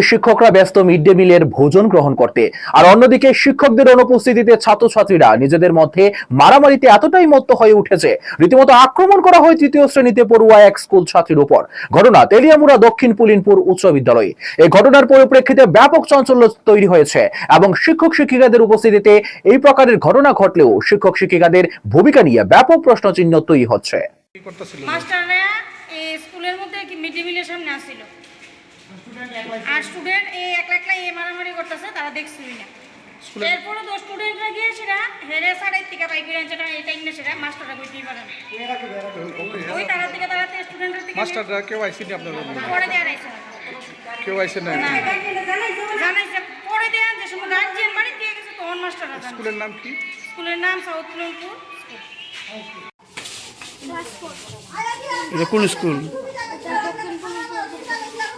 শিক্ষকরা ব্যস্ত mid day মিলের ভোজন গ্রহণ করতে। আর অন্যদিকে শিক্ষকদের অনুপস্থিতিতে ছাত্রছাত্রীরা নিজেদের মধ্যে মারামারিতে এতটাই মত্ত হয়ে উঠেছে, রীতিমতো আক্রমণ করা হয় তৃতীয় শ্রেণীতে পড়ুয়া এক স্কুল ছাত্রীর উপর। ঘটনা তেলিয়ামুড়া দক্ষিণ পুলিনপুর উচ্চ বিদ্যালয়ে। এই ঘটনার পরিপ্রেক্ষিতে ব্যাপক চাঞ্চল্য তৈরি হয়েছে এবং শিক্ষক শিক্ষিকাদের উপস্থিতিতে এই প্রকারের ঘটনা ঘটলেও শিক্ষক শিক্ষিকাদের ভূমিকা নিয়ে ব্যাপক প্রশ্নচিহ্ন তৈরি হচ্ছে। আর স্টুডেন্ট এই একলা একলা এই মারামারি করতেছে তারা দেখছিলই না। এরপরে তো স্টুডেন্টরা গিয়ে সেটা হেরে সাড়ের থেকে বাইক এই টাইম না সেটা মাস্টাররা পারে না ওই তারা থেকে তাড়াতে স্টুডেন্টের থেকে মাস্টাররা কেউ আপনার? পরে দেওয়া রাইছে কেউ আইসে না না জানাইছে পরে দেওয়া যে সময় গার্জিয়ান বাড়ি দিয়ে গেছে তখন মাস্টাররা জানে স্কুলের নাম কি? স্কুলের নাম সাউথ পুলনপুর এটা কোন স্কুল?